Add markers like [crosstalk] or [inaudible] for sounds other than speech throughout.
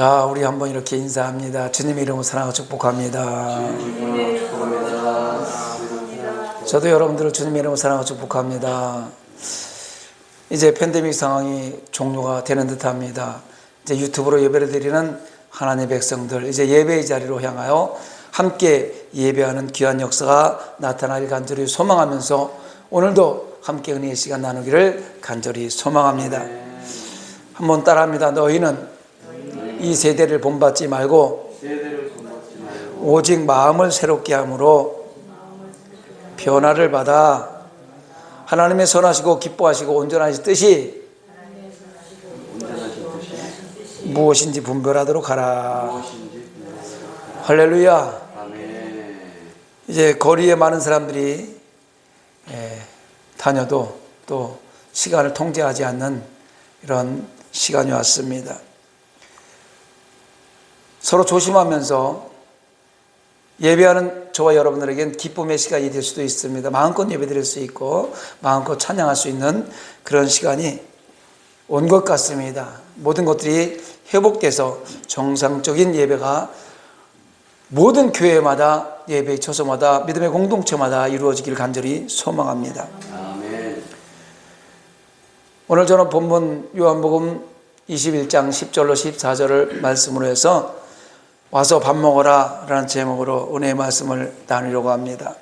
자, 우리 한번 이렇게 인사합니다. 주님의 이름으로 사랑하고 축복합니다. 저도 여러분들을 주님의 이름으로 사랑하고 축복합니다. 이제 팬데믹 상황이 종료가 되는 듯합니다. 이제 유튜브로 예배를 드리는 하나님의 백성들 이제 예배의 자리로 향하여 함께 예배하는 귀한 역사가 나타나길 간절히 소망하면서 오늘도 함께 은혜의 시간 나누기를 간절히 소망합니다. 한번 따라합니다. 너희는 이 세대를 본받지 말고 오직 마음을 새롭게 함으로 변화를 받아 하나님의 선하시고 기뻐하시고 온전하신 뜻이 무엇인지 분별하도록 하라. 할렐루야. 이제 거리에 많은 사람들이 예, 다녀도 또 시간을 통제하지 않는 이런 시간이 왔습니다. 서로 조심하면서 예배하는 저와 여러분들에겐 기쁨의 시간이 될 수도 있습니다. 마음껏 예배 드릴 수 있고 마음껏 찬양할 수 있는 그런 시간이 온 것 같습니다. 모든 것들이 회복돼서 정상적인 예배가 모든 교회마다 예배 처소마다 믿음의 공동체마다 이루어지길 간절히 소망합니다. 오늘 저는 본문 요한복음 21장 10절로 14절을 말씀으로 해서 와서 밥 먹어라 라는 제목으로 은혜의 말씀을 나누려고 합니다.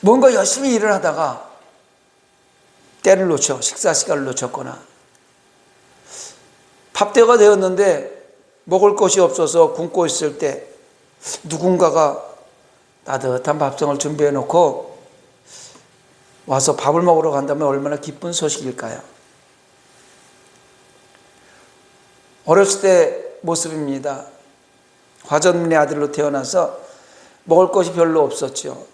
뭔가 열심히 일을 하다가 때를 놓쳐 식사 시간을 놓쳤거나 밥때가 되었는데 먹을 것이 없어서 굶고 있을 때 누군가가 따뜻한 밥상을 준비해 놓고 와서 밥을 먹으러 간다면 얼마나 기쁜 소식일까요? 어렸을 때 모습입니다. 화전문의 아들로 태어나서 먹을 것이 별로 없었죠.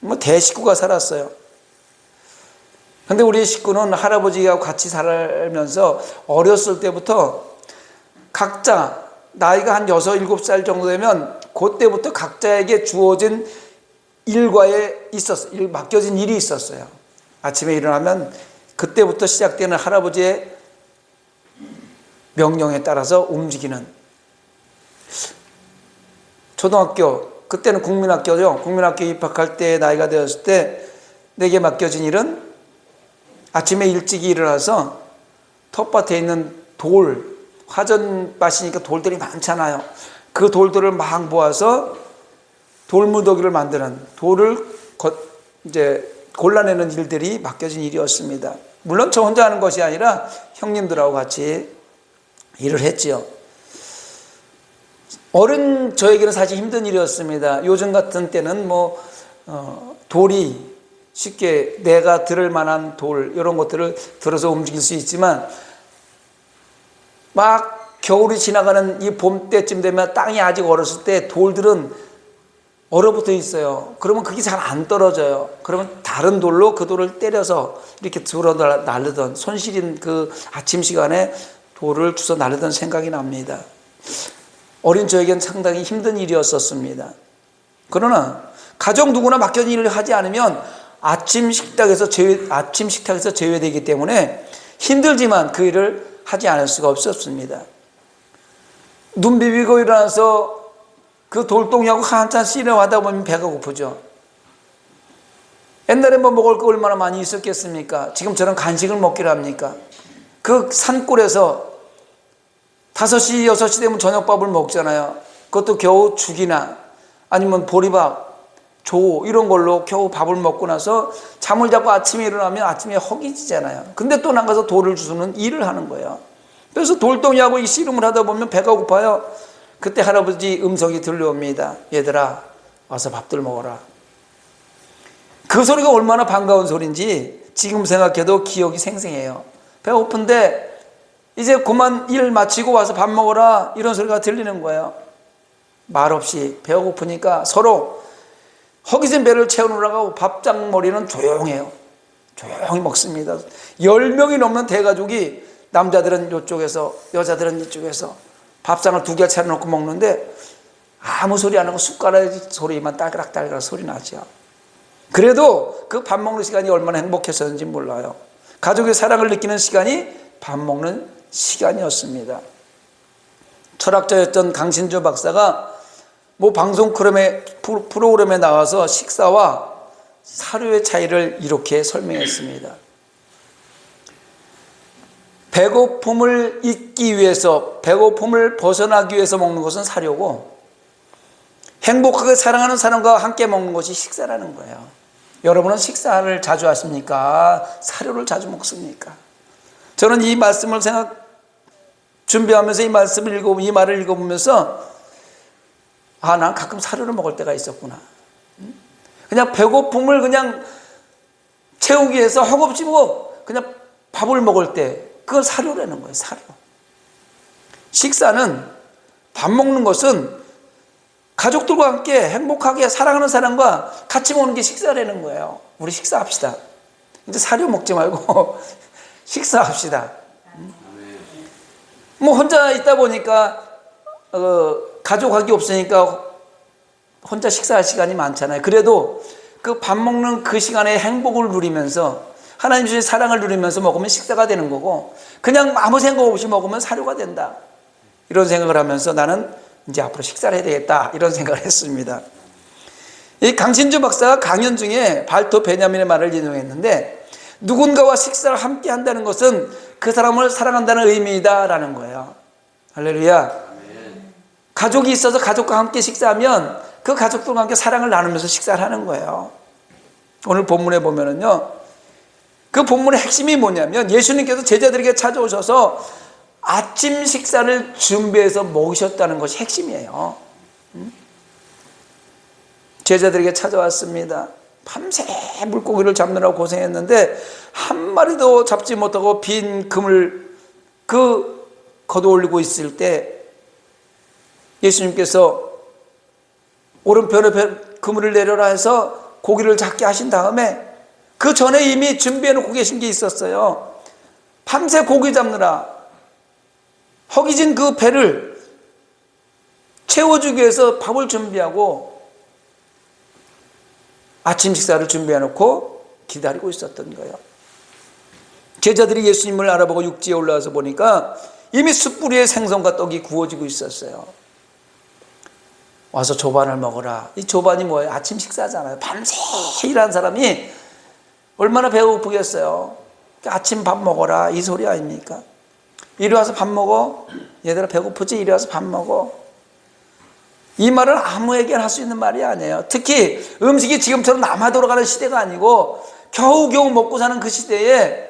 뭐 대식구가 살았어요. 근데 우리 식구는 할아버지하고 같이 살면서 어렸을 때부터 각자 나이가 한 6, 7살 정도 되면 그때부터 각자에게 주어진 일과에 있었어요. 일, 맡겨진 일이 있었어요. 아침에 일어나면 그때부터 시작되는 할아버지의 명령에 따라서 움직이는 초등학교 그때는 국민학교죠. 국민학교 입학할 때 나이가 되었을 때 내게 맡겨진 일은 아침에 일찍 일어나서 텃밭에 있는 돌 화전밭이니까 돌들이 많잖아요. 그 돌들을 막 모아서 돌무더기를 만드는 돌을 이제 골라내는 일들이 맡겨진 일이었습니다. 물론 저 혼자 하는 것이 아니라 형님들하고 같이 일을 했지요. 어른 저에게는 사실 힘든 일이었습니다. 요즘 같은 때는 뭐 어, 돌이 쉽게 내가 들을 만한 돌 이런 것들을 들어서 움직일 수 있지만 막 겨울이 지나가는 이 봄 때쯤 되면 땅이 아직 얼었을 때 돌들은 얼어붙어 있어요. 그러면 그게 잘 안 떨어져요. 그러면 다른 돌로 그 돌을 때려서 이렇게 들어 날르던 손실인 그 아침 시간에 돌을 주워 날르던 생각이 납니다. 어린 저에겐 상당히 힘든 일이었었습니다. 그러나 가정 누구나 맡겨진 일을 하지 않으면 아침 식탁에서 제외, 아침 식탁에서 제외되기 때문에 힘들지만 그 일을 하지 않을 수가 없었습니다. 눈 비비고 일어나서 그 돌덩이하고 한참 씨름하다 보면 배가 고프죠. 옛날에 뭐 먹을 거 얼마나 많이 있었겠습니까? 지금처럼 간식을 먹기를 합니까? 그 산골에서 5시, 6시 되면 저녁밥을 먹잖아요. 그것도 겨우 죽이나 아니면 보리밥, 조 이런 걸로 겨우 밥을 먹고 나서 잠을 자고 아침에 일어나면 아침에 허기지잖아요. 근데 또 나가서 돌을 주우는 일을 하는 거예요. 그래서 돌덩이하고 이 씨름을 하다 보면 배가 고파요. 그때 할아버지 음성이 들려옵니다. 얘들아, 와서 밥들 먹어라. 그 소리가 얼마나 반가운 소리인지 지금 생각해도 기억이 생생해요. 배가 고픈데 이제 그만 일 마치고 와서 밥 먹어라. 이런 소리가 들리는 거예요. 말 없이 배가 고프니까 서로 허기진 배를 채우느라고 밥장머리는 조용해요. 조용히 먹습니다. 10명이 넘는 대가족이 남자들은 이쪽에서 여자들은 이쪽에서 밥상을 두 개 차려놓고 먹는데 아무 소리 안 하고 숟가락 소리만 딸그락딸그락 소리 나죠. 그래도 그 밥 먹는 시간이 얼마나 행복했었는지 몰라요. 가족의 사랑을 느끼는 시간이 밥 먹는 시간이었습니다. 철학자였던 강신주 박사가 뭐 방송 프로그램에, 나와서 식사와 사료의 차이를 이렇게 설명했습니다. 배고픔을 잊기 위해서, 배고픔을 벗어나기 위해서 먹는 것은 사료고, 행복하게 사랑하는 사람과 함께 먹는 것이 식사라는 거예요. 여러분은 식사를 자주 하십니까? 사료를 자주 먹습니까? 저는 이 말씀을 생각, 준비하면서 이 말씀을 읽어, 이 말을 읽어보면서, 아, 난 가끔 사료를 먹을 때가 있었구나. 그냥 배고픔을 그냥 채우기 위해서 허겁지 뭐, 그냥 밥을 먹을 때, 그걸 사료라는 거예요, 사료. 식사는, 밥 먹는 것은 가족들과 함께 행복하게 사랑하는 사람과 같이 먹는 게 식사라는 거예요. 우리 식사합시다. 이제 사료 먹지 말고 [laughs] 식사합시다. 뭐 혼자 있다 보니까 어, 가족하기 없으니까 혼자 식사할 시간이 많잖아요. 그래도 그 밥 먹는 그 시간에 행복을 누리면서 하나님 주신 사랑을 누리면서 먹으면 식사가 되는 거고 그냥 아무 생각 없이 먹으면 사료가 된다. 이런 생각을 하면서 나는 이제 앞으로 식사를 해야 되겠다. 이런 생각을 했습니다. 이 강신주 박사가 강연 중에 발토 베냐민의 말을 인용했는데 누군가와 식사를 함께 한다는 것은 그 사람을 사랑한다는 의미이다라는 거예요. 할렐루야. 가족이 있어서 가족과 함께 식사하면 그 가족들과 함께 사랑을 나누면서 식사를 하는 거예요. 오늘 본문에 보면은요. 그 본문의 핵심이 뭐냐면 예수님께서 제자들에게 찾아오셔서 아침 식사를 준비해서 먹으셨다는 것이 핵심이에요. 음? 제자들에게 찾아왔습니다. 밤새 물고기를 잡느라고 고생했는데 한 마리도 잡지 못하고 빈 금을 그 걷어 올리고 있을 때 예수님께서 오른편에 그물을 내려라 해서 고기를 잡게 하신 다음에 그 전에 이미 준비해 놓고 계신 게 있었어요. 밤새 고기 잡느라 허기진 그 배를 채워주기 위해서 밥을 준비하고 아침 식사를 준비해 놓고 기다리고 있었던 거예요. 제자들이 예수님을 알아보고 육지에 올라와서 보니까 이미 숯불 위에 생선과 떡이 구워지고 있었어요. 와서 조반을 먹어라. 이 조반이 뭐예요? 아침 식사잖아요. 밤새 일한 사람이 얼마나 배고프겠어요. 아침 밥 먹어라. 이 소리 아닙니까? 이리 와서 밥 먹어. 얘들아 배고프지? 이리 와서 밥 먹어. 이 말은 아무에게나 할 수 있는 말이 아니에요. 특히 음식이 지금처럼 남아 돌아가는 시대가 아니고 겨우겨우 먹고 사는 그 시대에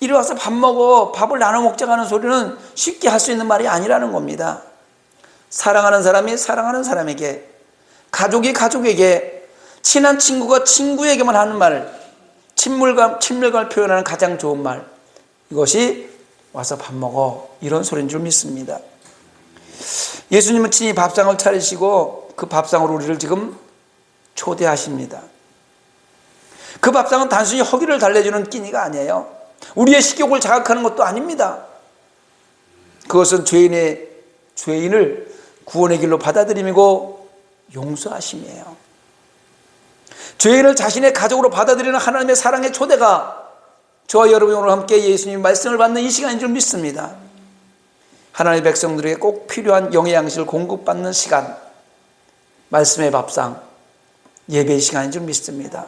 이리 와서 밥 먹어. 밥을 나눠 먹자고 하는 소리는 쉽게 할 수 있는 말이 아니라는 겁니다. 사랑하는 사람이 사랑하는 사람에게, 가족이 가족에게, 친한 친구가 친구에게만 하는 말, 친밀감, 친밀감을 표현하는 가장 좋은 말. 이것이 와서 밥 먹어. 이런 소리인 줄 믿습니다. 예수님은 친히 밥상을 차리시고 그 밥상으로 우리를 지금 초대하십니다. 그 밥상은 단순히 허기를 달래주는 끼니가 아니에요. 우리의 식욕을 자극하는 것도 아닙니다. 그것은 죄인의 죄인을 구원의 길로 받아들임이고 용서하심이에요. 죄인을 자신의 가족으로 받아들이는 하나님의 사랑의 초대가 저와 여러분이 오늘 함께 예수님 말씀을 받는 이 시간인 줄 믿습니다. 하나님의 백성들에게 꼭 필요한 영의 양식을 공급받는 시간, 말씀의 밥상, 예배의 시간인 줄 믿습니다.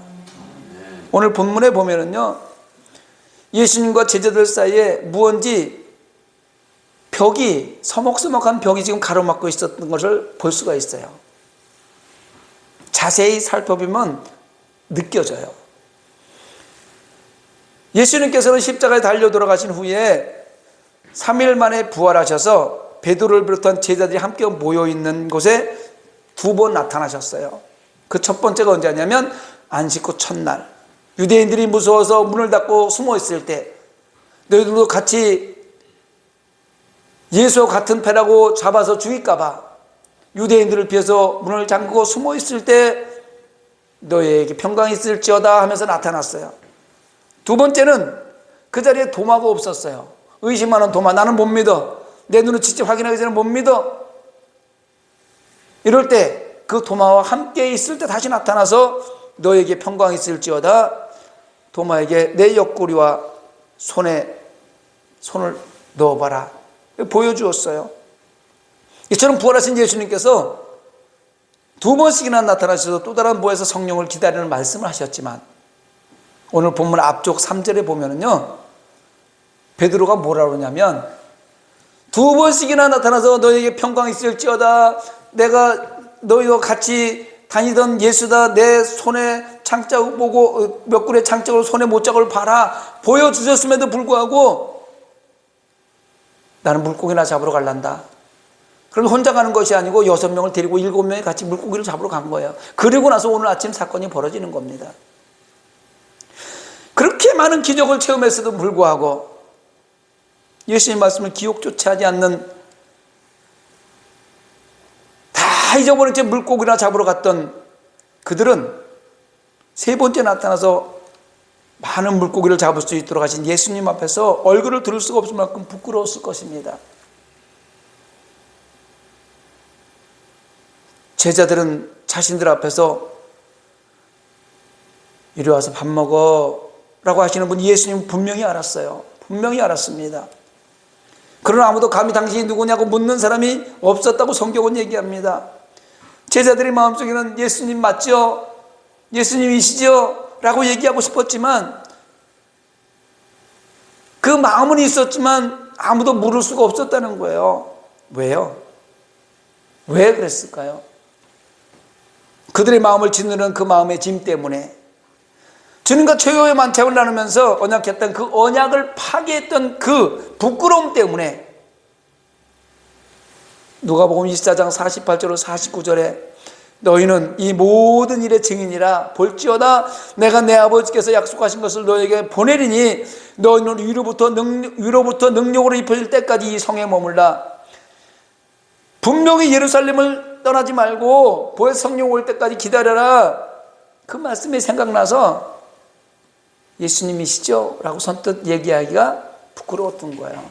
오늘 본문에 보면은요, 예수님과 제자들 사이에 무언지 벽이, 서먹서먹한 벽이 지금 가로막고 있었던 것을 볼 수가 있어요. 자세히 살펴보면 느껴져요. 예수님께서는 십자가에 달려 돌아가신 후에 3일 만에 부활하셔서 베드로를 비롯한 제자들이 함께 모여 있는 곳에 두 번 나타나셨어요. 그 첫 번째가 언제냐면 안식 후 첫날. 유대인들이 무서워서 문을 닫고 숨어 있을 때 너희들도 같이 예수와 같은 패라고 잡아서 죽일까봐 유대인들을 피해서 문을 잠그고 숨어 있을 때 너희에게 평강이 있을지어다 하면서 나타났어요. 두 번째는 그 자리에 도마가 없었어요. 의심하는 도마. 나는 못 믿어. 내 눈으로 직접 확인하기 전에 못 믿어. 이럴 때 그 도마와 함께 있을 때 다시 나타나서 너에게 평강이 있을지어다. 도마에게 내 옆구리와 손에 손을 넣어봐라. 보여주었어요. 이처럼 부활하신 예수님께서 두 번씩이나 나타나셔서 또 다른 부에서 성령을 기다리는 말씀을 하셨지만 오늘 본문 앞쪽 3절에 보면은요 베드로가 뭐라 그러냐면 두 번씩이나 나타나서 너에게 평강이 있을지어다. 내가 너희와 같이 다니던 예수다. 내 손에 창자국 보고 어, 몇 굴의 창자국을 손에 못자국을 봐라. 보여주셨음에도 불구하고 나는 물고기나 잡으러 갈란다. 그럼 혼자 가는 것이 아니고 여섯 명을 데리고 일곱 명이 같이 물고기를 잡으러 간 거예요. 그리고 나서 오늘 아침 사건이 벌어지는 겁니다. 그렇게 많은 기적을 체험했어도 불구하고 예수님 말씀을 기억조차 하지 않는 다 잊어버린 채 물고기나 잡으러 갔던 그들은 세 번째 나타나서 많은 물고기를 잡을 수 있도록 하신 예수님 앞에서 얼굴을 들을 수가 없을 만큼 부끄러웠을 것입니다. 제자들은 자신들 앞에서 이리 와서 밥 먹어 라고 하시는 분 예수님 분명히 알았어요. 분명히 알았습니다. 그러나 아무도 감히 당신이 누구냐고 묻는 사람이 없었다고 성경은 얘기합니다. 제자들의 마음속에는 예수님 맞죠? 예수님이시죠? 라고 얘기하고 싶었지만 그 마음은 있었지만 아무도 물을 수가 없었다는 거예요. 왜요? 왜 그랬을까요? 그들의 마음을 짓누르는 그 마음의 짐 때문에 주님과 최후의 만찬을 나누면서 언약했던 그 언약을 파괴했던 그 부끄러움 때문에 누가복음 24장 48절로 49절에 너희는 이 모든 일의 증인이라 볼지어다 내가 내 아버지께서 약속하신 것을 너에게 보내리니 너희는 위로부터 능, 위로부터 능력으로 입혀질 때까지 이 성에 머물라. 분명히 예루살렘을 떠나지 말고 보혜 성령 올 때까지 기다려라. 그 말씀이 생각나서 예수님이시죠? 라고 선뜻 얘기하기가 부끄러웠던 거예요.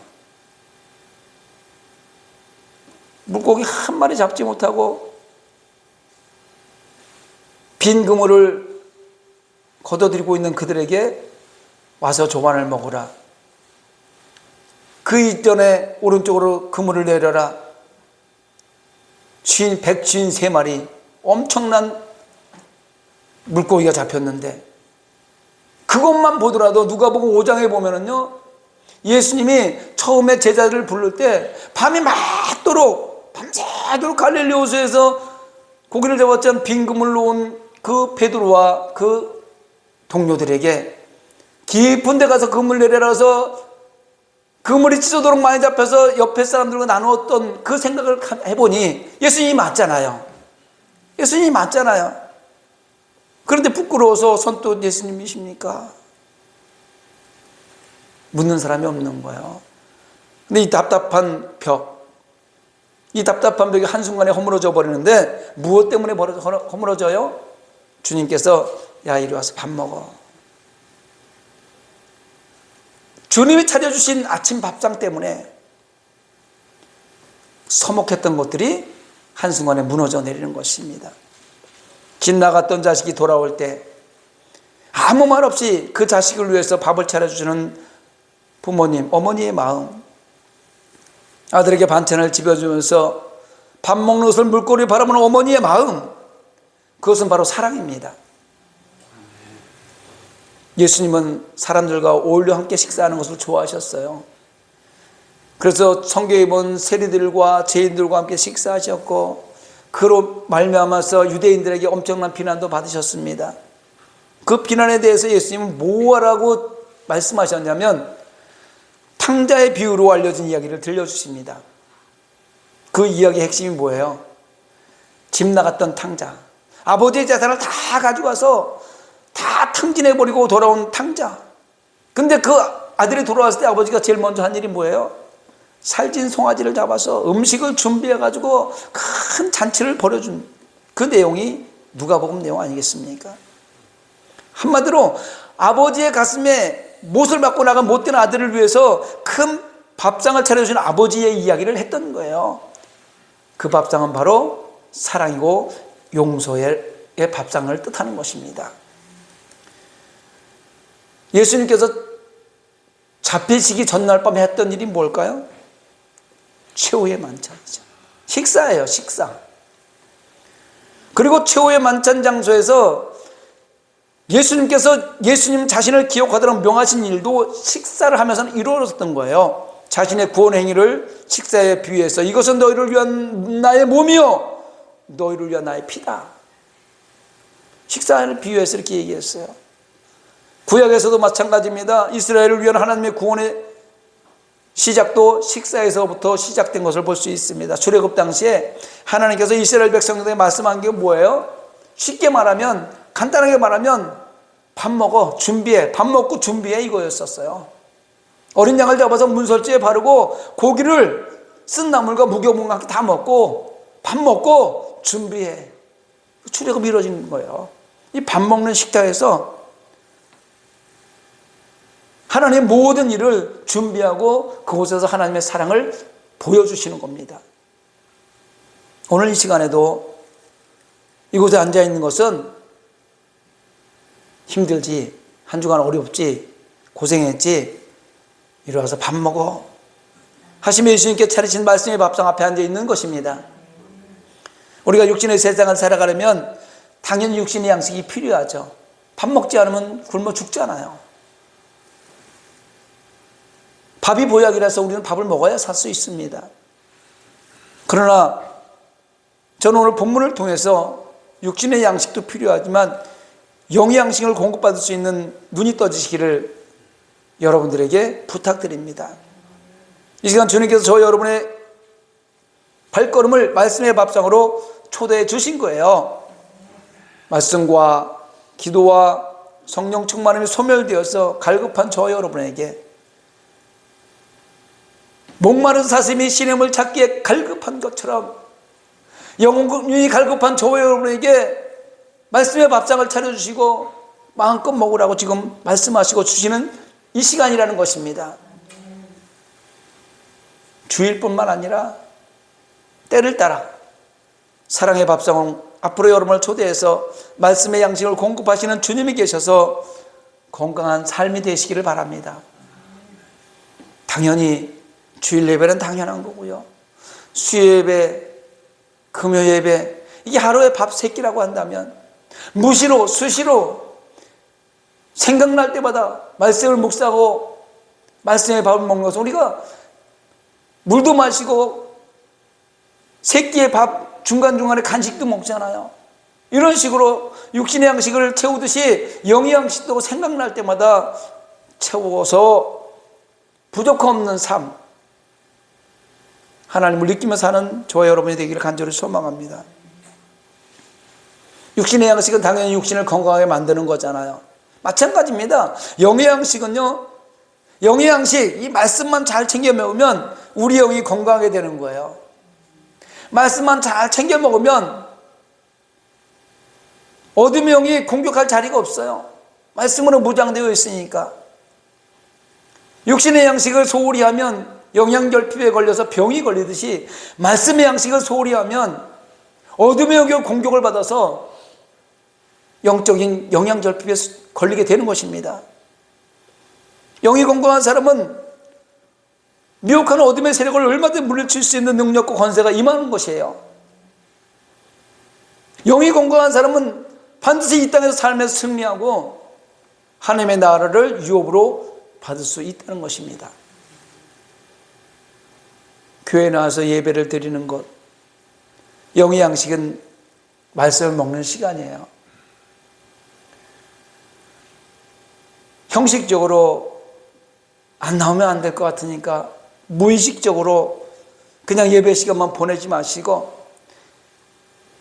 물고기 한 마리 잡지 못하고 빈 그물을 걷어들이고 있는 그들에게 와서 조반을 먹으라. 그 이전에 오른쪽으로 그물을 내려라. 쉰, 백쉰 세 마리 엄청난 물고기가 잡혔는데 그것만 보더라도 누가 보고 5장에 보면은요. 예수님이 처음에 제자들을 부를 때 밤이 맞도록 밤새도록 갈릴리 호수에서 고기를 잡았던 빈 그물로 온그 베드로와 그 동료들에게 깊은 데 가서 그물 내려라서 그물이 찢어도록 많이 잡혀서 옆에 사람들과 나누었던 그 생각을 해보니 예수님이 맞잖아요. 예수님이 맞잖아요. 그런데 부끄러워서 선뜻 예수님이십니까? 묻는 사람이 없는 거예요. 근데 이 답답한 벽, 이 답답한 벽이 한순간에 허물어져 버리는데 무엇 때문에 허물어져요? 주님께서 야 이리 와서 밥 먹어. 주님이 차려주신 아침 밥상 때문에 서먹했던 것들이 한순간에 무너져 내리는 것입니다. 집 나갔던 자식이 돌아올 때 아무 말 없이 그 자식을 위해서 밥을 차려주는 부모님, 어머니의 마음. 아들에게 반찬을 집어주면서 밥 먹는 것을 물꼬리 바라보는 어머니의 마음. 그것은 바로 사랑입니다. 예수님은 사람들과 어울려 함께 식사하는 것을 좋아하셨어요. 그래서 성경에 본 세리들과 죄인들과 함께 식사하셨고 그로 말미암아서 유대인들에게 엄청난 비난도 받으셨습니다. 그 비난에 대해서 예수님은 뭐라고 말씀하셨냐면 탕자의 비유로 알려진 이야기를 들려주십니다. 그 이야기의 핵심이 뭐예요? 집 나갔던 탕자. 아버지의 재산을 다 가져가서 다 탕진해버리고 돌아온 탕자. 근데 그 아들이 돌아왔을 때 아버지가 제일 먼저 한 일이 뭐예요? 살진 송아지를 잡아서 음식을 준비해가지고 큰 잔치를 벌여준 그 내용이 누가복음 내용 아니겠습니까? 한마디로 아버지의 가슴에 못을 받고 나간 못된 아들을 위해서 큰 밥상을 차려주신 아버지의 이야기를 했던 거예요. 그 밥상은 바로 사랑이고 용서의 밥상을 뜻하는 것입니다. 예수님께서 잡히시기 전날 밤에 했던 일이 뭘까요? 최후의 만찬이죠. 식사예요, 식사. 그리고 최후의 만찬 장소에서 예수님께서 예수님 자신을 기억하도록 명하신 일도 식사를 하면서 이루어졌던 거예요. 자신의 구원 행위를 식사에 비유해서 이것은 너희를 위한 나의 몸이요 너희를 위한 나의 피다. 식사를 비유해서 이렇게 얘기했어요. 구약에서도 마찬가지입니다. 이스라엘을 위한 하나님의 구원의 시작도 식사에서부터 시작된 것을 볼 수 있습니다. 출애굽 당시에 하나님께서 이스라엘 백성들에게 말씀한 게 뭐예요? 쉽게 말하면 간단하게 말하면 밥 먹어 준비해 밥 먹고 준비해 이거였었어요. 어린 양을 잡아서 문설주에 바르고 고기를 쓴 나물과 무교문과 함께 다 먹고 밥 먹고 준비해 출애굽이 이루어진 거예요. 이 밥 먹는 식탁에서 하나님의 모든 일을 준비하고 그곳에서 하나님의 사랑을 보여주시는 겁니다. 오늘 이 시간에도 이곳에 앉아 있는 것은 힘들지, 한 주간 어렵지, 고생했지, 와서 밥 먹어. 하시며 예수님께 차리신 말씀의 밥상 앞에 앉아 있는 것입니다. 우리가 육신의 세상을 살아가려면 당연히 육신의 양식이 필요하죠. 밥 먹지 않으면 굶어 죽잖아요. 밥이 보약이라서 우리는 밥을 먹어야 살 수 있습니다. 그러나 저는 오늘 본문을 통해서 육신의 양식도 필요하지만 영의 양식을 공급받을 수 있는 눈이 떠지시기를 여러분들에게 부탁드립니다. 이 시간 주님께서 저 여러분의 발걸음을 말씀의 밥상으로 초대해 주신 거예요. 말씀과 기도와 성령 충만함이 소멸되어서 갈급한 저 여러분에게 목마른 사슴이 시냇을 찾기에 갈급한 것처럼 영혼이 갈급한 저 여러분에게 말씀의 밥상을 차려주시고 마음껏 먹으라고 지금 말씀하시고 주시는 이 시간이라는 것입니다. 주일뿐만 아니라 때를 따라 사랑의 밥상은 앞으로 여러분을 초대해서 말씀의 양식을 공급하시는 주님이 계셔서 건강한 삶이 되시기를 바랍니다. 당연히 주일 예배는 당연한 거고요. 수예배, 금요 예배, 이게 하루에 밥 세 끼라고 한다면 무시로, 수시로 생각날 때마다 말씀을 묵상하고 말씀의 밥을 먹는 것은 우리가 물도 마시고 세 끼의 밥 중간중간에 간식도 먹잖아요. 이런 식으로 육신의 양식을 채우듯이 영의 양식도 생각날 때마다 채워서 부족 없는 삶, 하나님을 느끼며 사는 저와 여러분이 되기를 간절히 소망합니다. 육신의 양식은 당연히 육신을 건강하게 만드는 거잖아요. 마찬가지입니다. 영의 양식은요, 영의 양식, 이 말씀만 잘 챙겨 먹으면 우리 영이 건강하게 되는 거예요. 말씀만 잘 챙겨 먹으면 어둠의 영이 공격할 자리가 없어요. 말씀으로 무장되어 있으니까. 육신의 양식을 소홀히 하면 영양결핍에 걸려서 병이 걸리듯이 말씀의 양식을 소홀히 하면 어둠의 영역 공격을 받아서 영적인 영양결핍에 걸리게 되는 것입니다. 영이 건강한 사람은 미혹한 어둠의 세력을 얼마든지 물리칠 수 있는 능력과 권세가 임하는 것이에요. 영이 건강한 사람은 반드시 이 땅에서 삶에서 승리하고 하나님의 나라를 유업으로 받을 수 있다는 것입니다. 교회 나와서 예배를 드리는 것, 영의 양식은 말씀을 먹는 시간이에요. 형식적으로 안 나오면 안 될 것 같으니까 무의식적으로 그냥 예배 시간만 보내지 마시고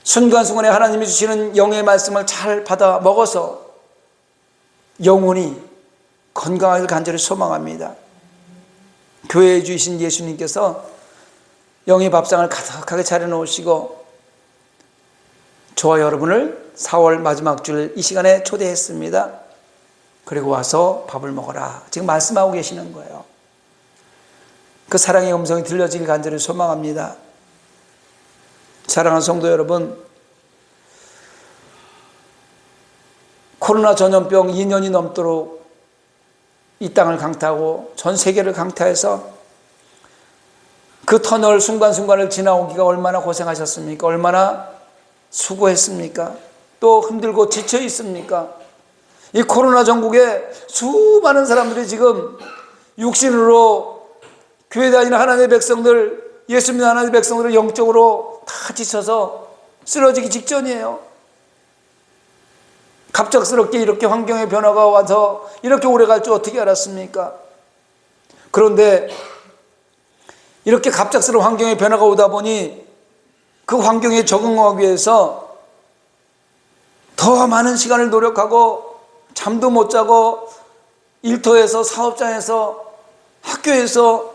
순간순간에 하나님이 주시는 영의 말씀을 잘 받아 먹어서 영혼이 건강하길 간절히 소망합니다. 교회에 주신 예수님께서 영의 밥상을 가득하게 차려놓으시고 저와 여러분을 4월 마지막 줄이 시간에 초대했습니다. 그리고 와서 밥을 먹어라. 지금 말씀하고 계시는 거예요. 그 사랑의 음성이 들려지길 간절히 소망합니다. 사랑하는 성도 여러분, 코로나 전염병 2년이 넘도록 이 땅을 강타하고 전 세계를 강타해서 그 터널 순간순간을 지나오기가 얼마나 고생하셨습니까? 얼마나 수고했습니까? 또 힘들고 지쳐 있습니까? 이 코로나 전국에 수많은 사람들이 지금 육신으로 교회 다니는 하나님의 백성들, 예수 믿는 하나님의 백성들을 영적으로 다 지쳐서 쓰러지기 직전이에요. 갑작스럽게 이렇게 환경의 변화가 와서 이렇게 오래 갈 줄 어떻게 알았습니까? 그런데 이렇게 갑작스러운 환경의 변화가 오다 보니 그 환경에 적응하기 위해서 더 많은 시간을 노력하고 잠도 못 자고 일터에서 사업장에서 학교에서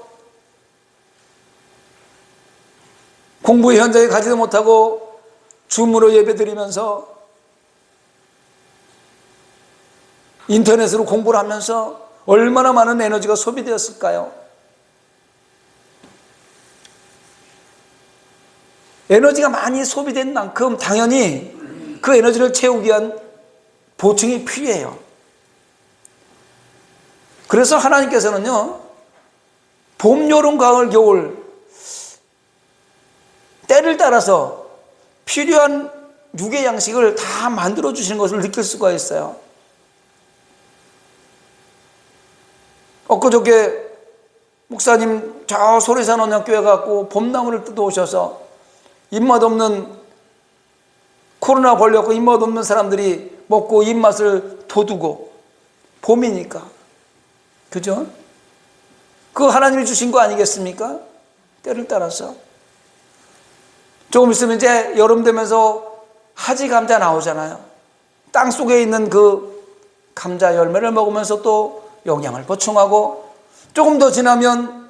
공부의 현장에 가지도 못하고 줌으로 예배드리면서 인터넷으로 공부를 하면서 얼마나 많은 에너지가 소비되었을까요? 에너지가 많이 소비된 만큼 당연히 그 에너지를 채우기 위한 보충이 필요해요. 그래서 하나님께서는요, 봄, 여름, 가을, 겨울, 때를 따라서 필요한 육의 양식을 다 만들어 주시는 것을 느낄 수가 있어요. 엊그저께 목사님 저 소리산 언약교회 갖고 봄나무를 뜯어오셔서 입맛 없는 코로나 걸렸고 입맛 없는 사람들이 먹고 입맛을 돋우고 봄이니까 그죠? 그 하나님이 주신 거 아니겠습니까? 때를 따라서 조금 있으면 이제 여름 되면서 하지 감자 나오잖아요. 땅 속에 있는 그 감자 열매를 먹으면서 또 영양을 보충하고 조금 더 지나면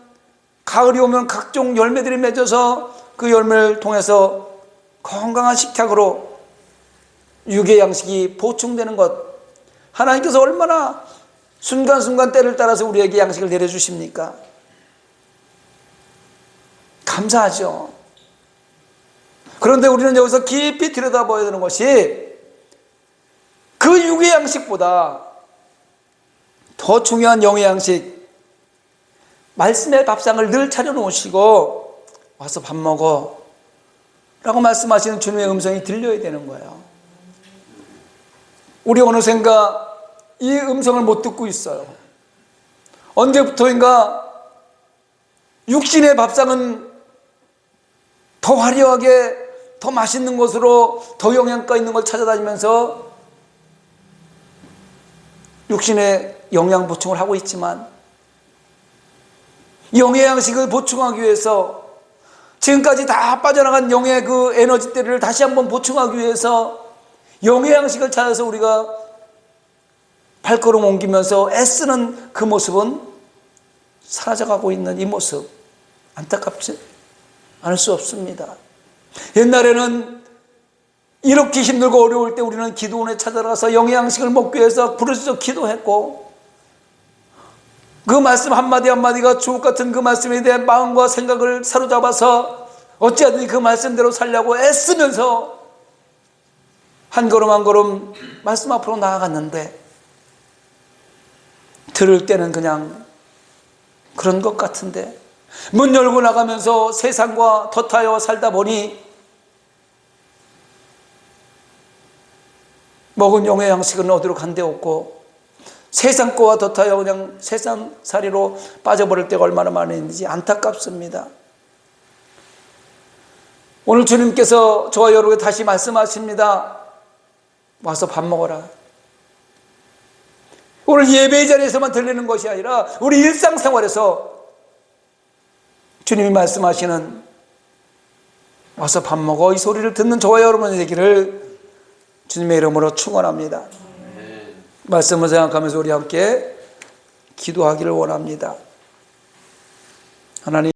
가을이 오면 각종 열매들이 맺어서 그 열매를 통해서 건강한 식탁으로 육의 양식이 보충되는 것 하나님께서 얼마나 순간순간 때를 따라서 우리에게 양식을 내려주십니까? 감사하죠. 그런데 우리는 여기서 깊이 들여다봐야 되는 것이 그 육의 양식보다 더 중요한 영의 양식, 말씀의 밥상을 늘 차려놓으시고 와서 밥 먹어. 라고 말씀하시는 주님의 음성이 들려야 되는 거예요. 우리 어느샌가 이 음성을 못 듣고 있어요. 언제부터인가 육신의 밥상은 더 화려하게 더 맛있는 것으로 더 영양가 있는 걸 찾아다니면서 육신의 영양 보충을 하고 있지만 영의 양식을 보충하기 위해서 지금까지 다 빠져나간 영의 그 에너지들을 다시 한번 보충하기 위해서 영의 양식을 찾아서 우리가 발걸음 옮기면서 애쓰는 그 모습은 사라져가고 있는 이 모습 안타깝지 않을 수 없습니다. 옛날에는 이렇게 힘들고 어려울 때 우리는 기도원에 찾아가서 영의 양식을 먹기 위해서 부르짖어 기도했고 그 말씀 한마디 한마디가 주옥 같은 그 말씀에 대한 마음과 생각을 사로잡아서 어찌하든지 그 말씀대로 살려고 애쓰면서 한 걸음 한 걸음 말씀 앞으로 나아갔는데 들을 때는 그냥 그런 것 같은데 문 열고 나가면서 세상과 덧하여 살다 보니 먹은 영의 양식은 어디로 간데 없고 세상 거와 덧하여 그냥 세상 살이로 빠져버릴 때가 얼마나 많은지 안타깝습니다. 오늘 주님께서 저와 여러분에게 다시 말씀하십니다. 와서 밥 먹어라. 오늘 예배 자리에서만 들리는 것이 아니라 우리 일상생활에서 주님이 말씀하시는 와서 밥 먹어 이 소리를 듣는 저와 여러분의 되기를 주님의 이름으로 축원합니다. 말씀을 생각하면서 우리 함께 기도하기를 원합니다. 하나님